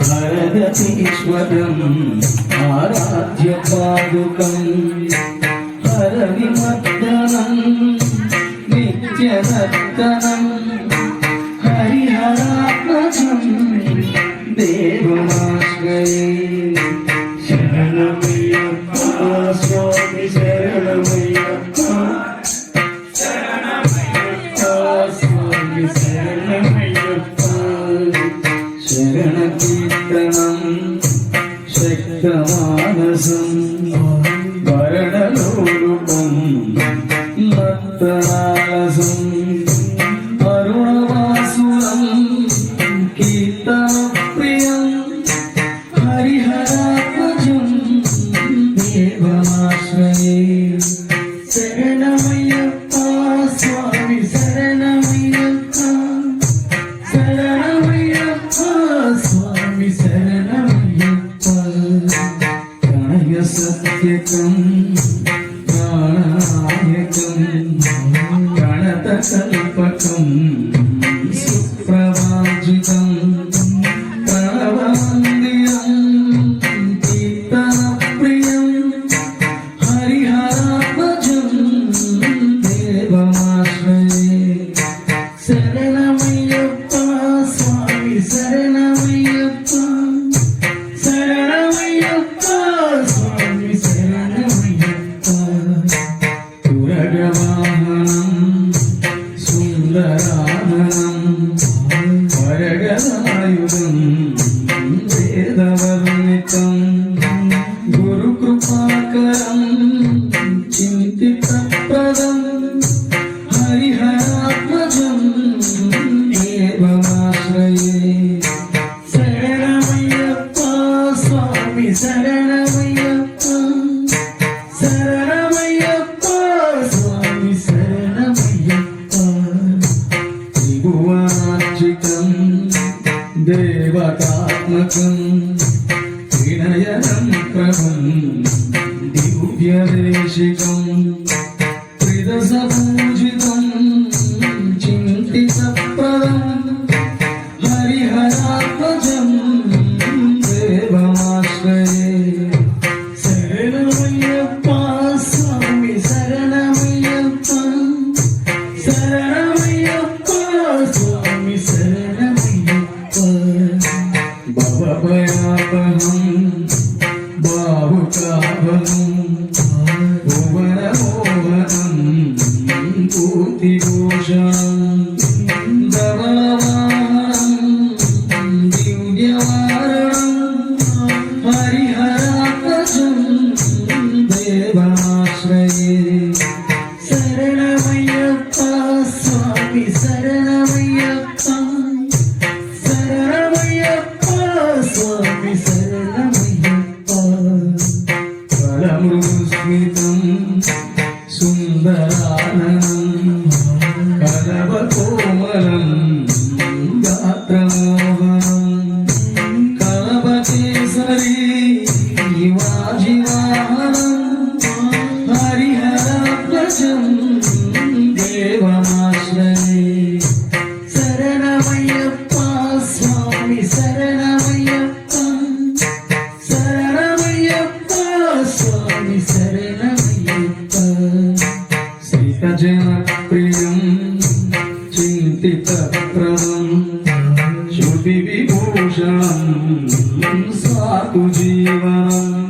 ഭരതീശ്വരം Aaradhya പാദുകം പരവിമർദ്ദനം നിത്യനർദ്ദനം ഹരിഹരാത്മജം ദേവമാശ്രയേ. from గురు కృపాకరం చింతిత ప్రదం హరిహరాత్మజం ఏవమాశ్రయే శరణమయ్యప్ప స్వామి శరణమయ్యప్ప శరణమయ్యప్ప స్వామి శరణమయ్యప్ప. త్రిభువనార్చితం దేవతాత్మకం. ചാവുചാകും ఆకాశం దేవమాశ్రయే శరణమయ్యప్ప స్వామి శరణమయ్యప్ప. శరణమయ్యప్ప స్వామి శరణమయ్యప్ప. శ్రీతజన ప్రియం చింతిత ప్రదం. శృతి విభూషణం సాధు జీవనం.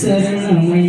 சரணமய